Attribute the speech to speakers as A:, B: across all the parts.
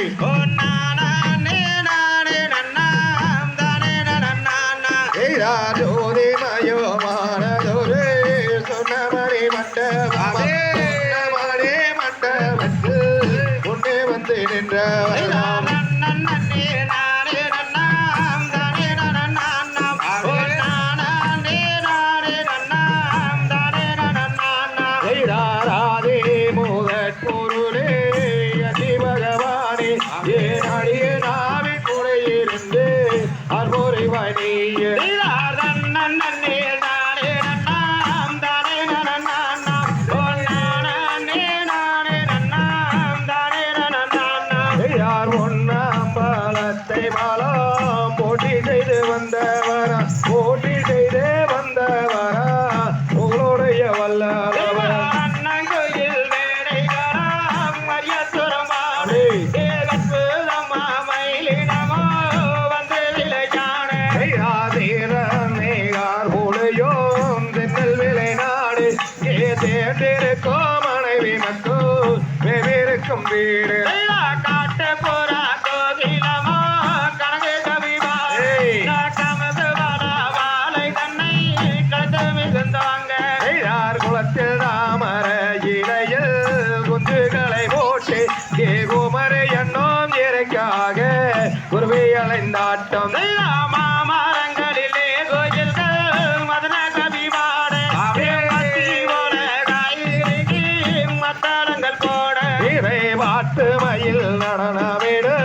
A: ஓ நானே நானே
B: போட்டி செய்து வந்தவரா போட்டி செய்தே வந்தவரா உங்களுடைய வல்லவரா. மேகார் போலையோம் தென்னல் விலை நாடு. ஏ தேர்ந்திருக்கும் குஞ்சுகளை போட்டு ஏ குமரை எண்ணோம் இறைக்காக. குருவி அலைந்தாட்டம்.
A: மாமரங்களிலே கோயில்கள் மதன கவிவாட போல காய்கறிக்கு மத்தாளங்கள் போட.
B: இவை பாட்டு மயில் நடனமிடு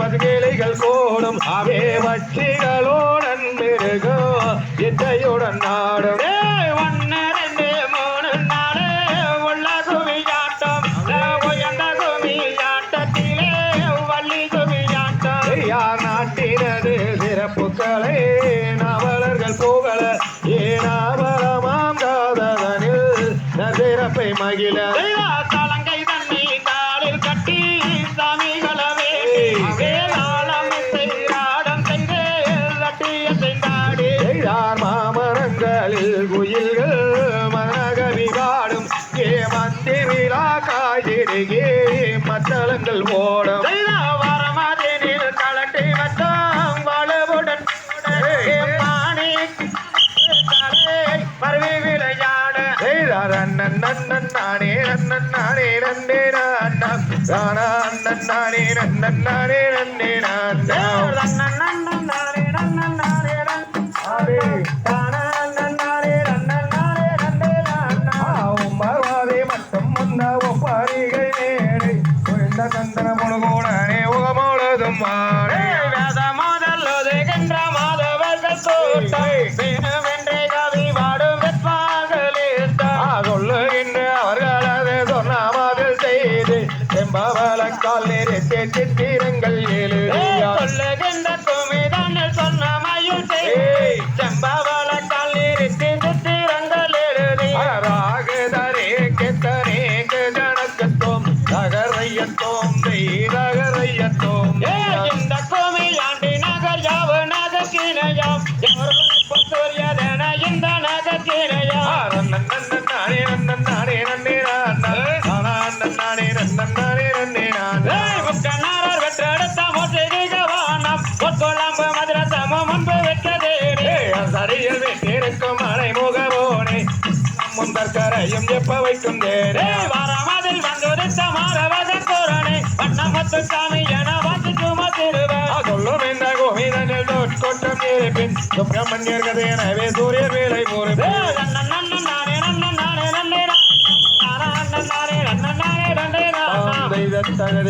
B: மதுகிளிகள் கோடும் அவே வச்சிகளோடன் மிருகம் இசையுடன் நாடும். சிறப்பை மகிழ
A: தலங்கை தன்னை காலில் கட்டி சாமிகளவே
B: அண்ணன் நன்னன் நானே நன்னன் நானே நன்னே நான்னம் ராணா அண்ணன் நானே நன்னன் நானே நன்னே நான்னம் உம்மவாதே மட்டும் வந்த ஒப்பாரிகள் நேரே குழந்த கந்தன முழுகோடனே உகமுழுதும் மாறே சொல்லுகின்ற செம்பவலக்கால் நிறுத்தி சித்திரங்கள் எழுதியார் ராகதரே கெத்தனேக ஜனக்கத்தோம் நகரையத்தோம் தெய்தகரையத்தோம்
A: இந்த கோமி ஆண்டி நகர் யாவு நகக்கினையாம் சூரியதன இந்த நகக்கினையாம்
B: நானே நன்னன் நானே நன்னே நானே நன்னன் நானே நன்னே முந்தற்கரையும் எப்ப வைக்கும்
A: ஏய், வரமதில் வந்துதித்த மாறவக தோரணை, வண்ணமுத்து சாமி என வாசிக்குமோ திருவர்.
B: சொல்லும் இந்த கோவிதனில் தோட்கொட்டம் இருப்பின் சுப்பிரமணியர் கதையனவே சூரிய வேலை
A: நா.
B: தெய்வத்தகதி